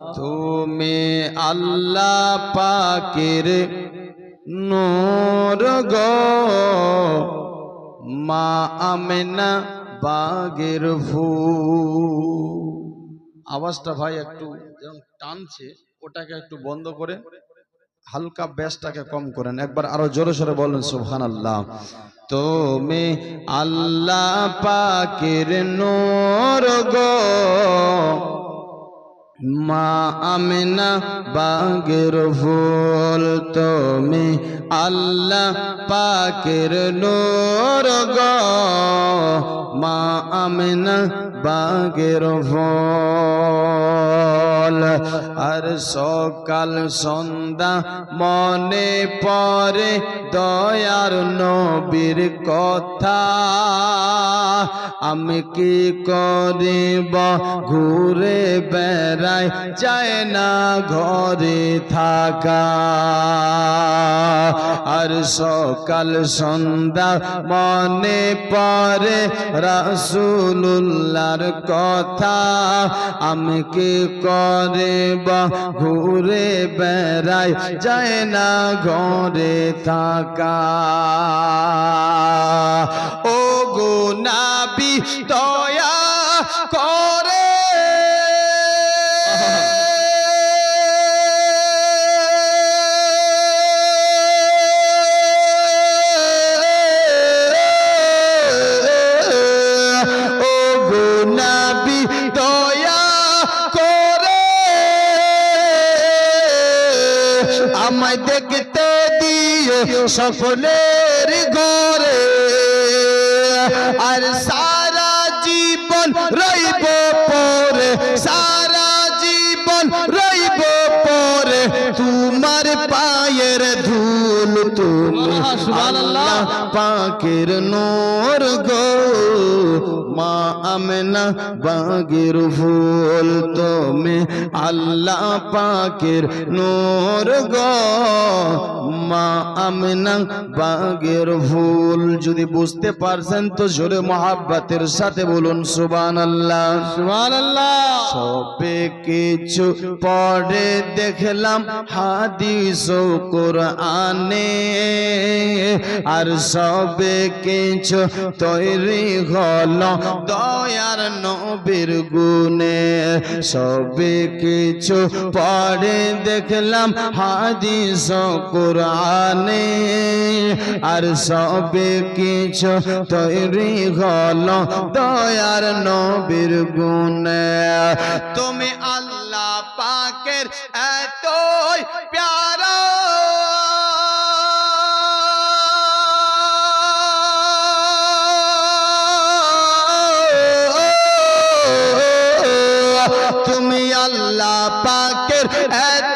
তুমি আল্লাহ পাকের নূর গো, মা আমেনা বাগের ফুল আওয়াজটা ভাই একটু যেমন টানছে, ওটাকে একটু বন্ধ করে, হালকা ব্যাসটাকে কম করেন। একবার আরও জোরে সোরে বলেন সুবহান আল্লাহ তুমি আল্লাহ পাকের নূর গো মা আমিনা বাগের ফুল তুমি আল্লাহ পাকের নোর গ। মা আমিনা বাগের ফুল আর সকাল সন্ধ্যা মনে পরে দয়ার নবীর কথা। আমি কি করিব? ঘুরে বেড়াই যায় না ঘরে থাকা। আর সকাল সন্ধ্যা মনে পরে রাসুল্লাহর কথা আমি কি বা ঘুরে বেড়াই? যায় না ঘরে থাকা। ও গো নাবি, দয়া করে আমায় দেখতে দিয়ে সকলের ঘরে। আর সারা জীবন রইব পরে সারা জীবন রইব পরে তোমার পায়ের ধুল তুমি আল্লাহ পাকের নূর গো মা আমেনা বাগের ফুল তুমি আল্লাহ পাকের নূর গো। মা আমেনা বাগের ফুল যদি বুঝতে পারছেন তো জোরে মহাব্বাতের সাথে বলুন সুবান আল্লাহ সুবান আল্লাহ সবে কিছু পড়ে দেখলাম হাদিস কোরআনে। আর সবে কিছু তৈরি হলো দয়ার নবীর গুণে। সবে কিছু পরে দেখলাম হাদিস ও কোরআনে আর সবে কিছু তৈরি হলো দয়ার নবীর গুণে। তুমি আল্লাহ পাকের এতই প্যারা। তুমি আল্লাহ পাকের এতই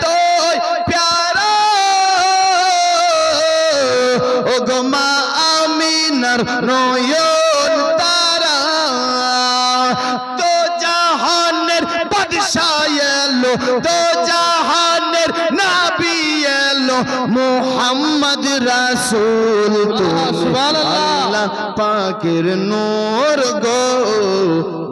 আমিনার নয়ন তারা। তো জাহানের বাদশাহ এলো তো জাহানের নাবি এলো মোহাম্মদ রাসূল আল্লাহ পাকের নূর গো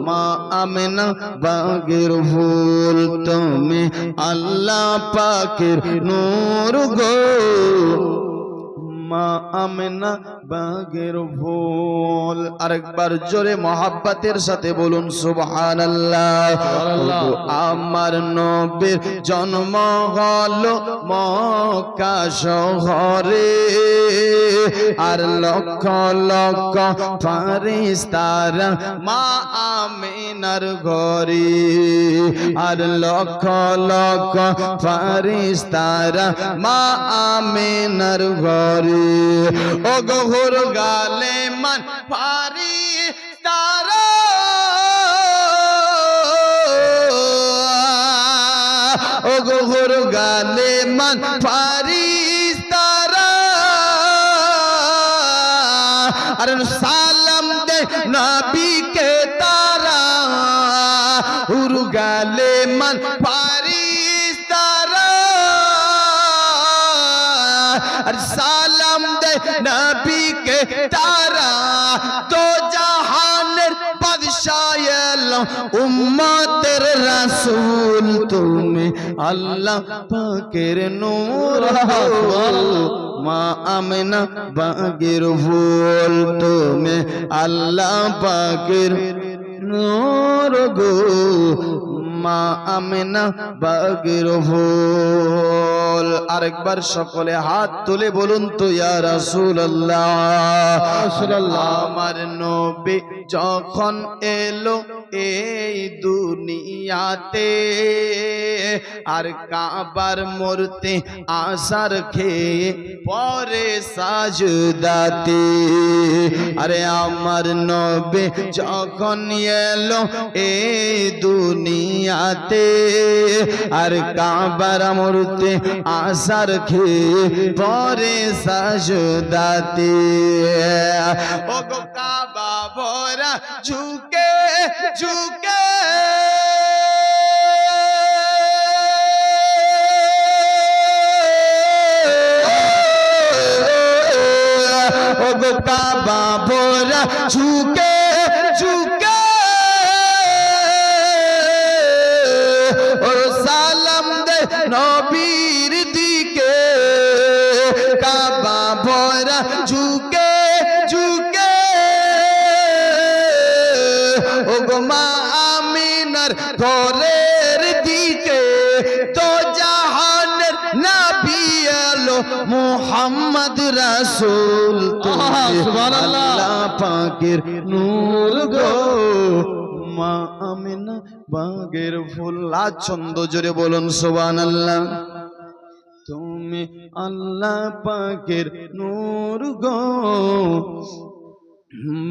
মা আমেনা বাগের ফুল তুমি আল্লাহ পাকের নূর গো। আমেনা বাগের ফুল আরেকবার জোরে মহাব্বাতের সাথে বলুন সুবহানাল্লাহ। আমার নবীর জন্ম হল মক্কা শহরে। আর লক্ষ লক্ষ ফারিস্তারা মা আমিনার ঘরে। আর লক্ষ লক্ষ ফারিস্তারা মা আমিনার ঘরে। ও গহুর গালে মান ফারি তারা। ও গহুর গালে মান ফারি তারা। আর সালাম দে নবীকে তারা। উরগালে মান সালাম দে নবীকে তারা। তো জাহানের বাদশাহ উম্মতের রাসূল, তুমি আল্লাহ পাকের নূর মা আমেনা বাগের ফুল তুমি আল্লাহ পাকের নূর গো মা আমেনা বাগের ফুল আরেকবার সকলে হাত তুলে বলুন তো ইয়া রাসূলুল্লাহ। আমার নবী যখন এলো এই দুনিয়াতে আর কাবার মূর্তি আসার খেয়ে পরে সাজদাতে আরে আমার নবে যখন এলো এই দুনিয়াতে আর কাবার মূর্তি আসার খেয়ে পরে সাজদাতে? ও গো কাবা ভরা ঝুঁকে ঝুঁকে। ও গো কাবা ভরা ঝুঁকে ঝুঁকে। ঝুঁকে। ও গো মা আমিনার ঘরের দিকে তো জাহানের নবী এলো মোহাম্মদ রাসূল সুবহানাল্লাহ। পাকের নূর গো। মা আমিনা বাগের ফুল। ছন্দ জোরে বলুন সুবহানাল্লাহ। তুমি আল্লাহ পাকের নূর গো।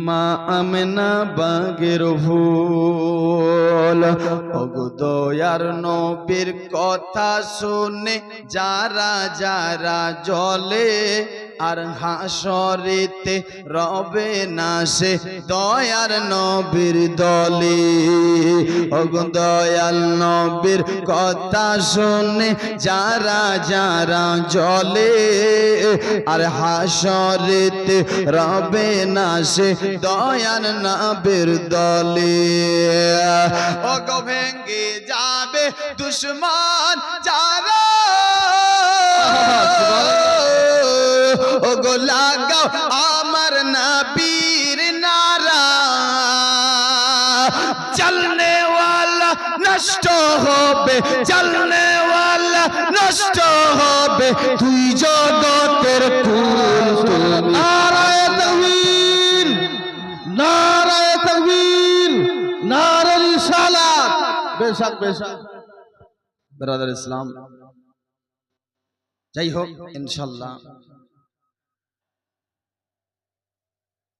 মা আমেনা বাগের ভুল। অগুদয়ার দয়ার নবীর কথা শুনে যারা যারা জলে আর হাসরিতে রবে না সে দয়ার নবীর দলে। ওগো দয়াল নবীর কথা শুনে যারা যারা জলে আর হাসরেতে রবে না সে দয়ান নবীর দলে। ওগো ভেঙ্গে যাবে দুশ্মন যারা। ওগো লাগাও আমার নবীর নারা চলনে वाला নষ্ট হবে চলনে वाला নষ্ট হবে তুই জগতের ফুল নারায় তাকবীর নারায় তাকবীর নারায় রিসালাত বেশক বেশক ব্রাদার ইসলাম যাই হোক ইনশাল্লাহ